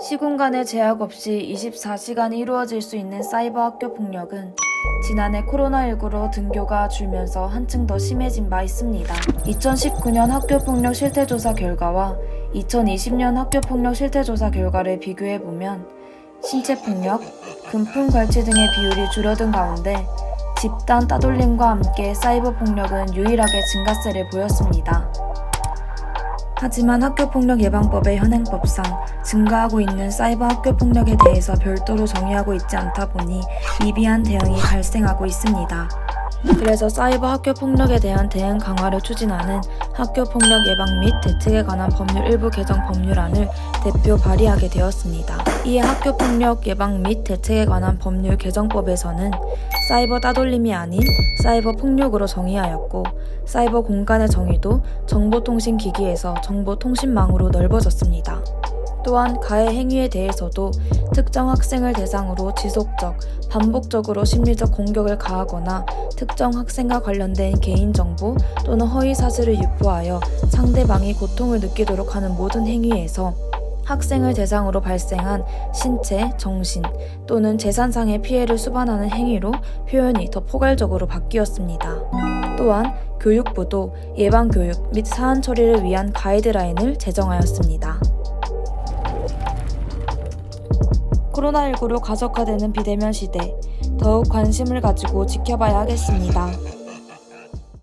시공간의 제약 없이 24시간이 이루어질 수 있는 사이버 학교 폭력은 지난해 코로나19로 등교가 줄면서 한층 더 심해진 바 있습니다. 2019년 학교폭력 실태조사 결과와 2020년 학교폭력 실태조사 결과를 비교해보면 신체폭력, 금품 갈취 등의 비율이 줄어든 가운데 집단 따돌림과 함께 사이버 폭력은 유일하게 증가세를 보였습니다. 하지만 학교폭력 예방법의 현행법상 증가하고 있는 사이버 학교폭력에 대해서 별도로 정의하고 있지 않다 보니 미비한 대응이 발생하고 있습니다. 그래서 사이버 학교폭력에 대한 대응 강화를 추진하는 학교폭력 예방 및 대책에 관한 법률 일부 개정 법률안을 대표 발의하게 되었습니다. 이에 학교 폭력 예방 및 대책에 관한 법률 개정법에서는 사이버 따돌림이 아닌 사이버 폭력으로 정의하였고 사이버 공간의 정의도 정보통신기기에서 정보통신망으로 넓어졌습니다. 또한 가해 행위에 대해서도 특정 학생을 대상으로 지속적, 반복적으로 심리적 공격을 가하거나 특정 학생과 관련된 개인정보 또는 허위 사실을 유포하여 상대방이 고통을 느끼도록 하는 모든 행위에서 학생을 대상으로 발생한 신체, 정신 또는 재산상의 피해를 수반하는 행위로 표현이 더 포괄적으로 바뀌었습니다. 또한 교육부도 예방교육 및 사안 처리를 위한 가이드라인을 제정하였습니다. 코로나19로 가속화되는 비대면 시대, 더욱 관심을 가지고 지켜봐야 하겠습니다.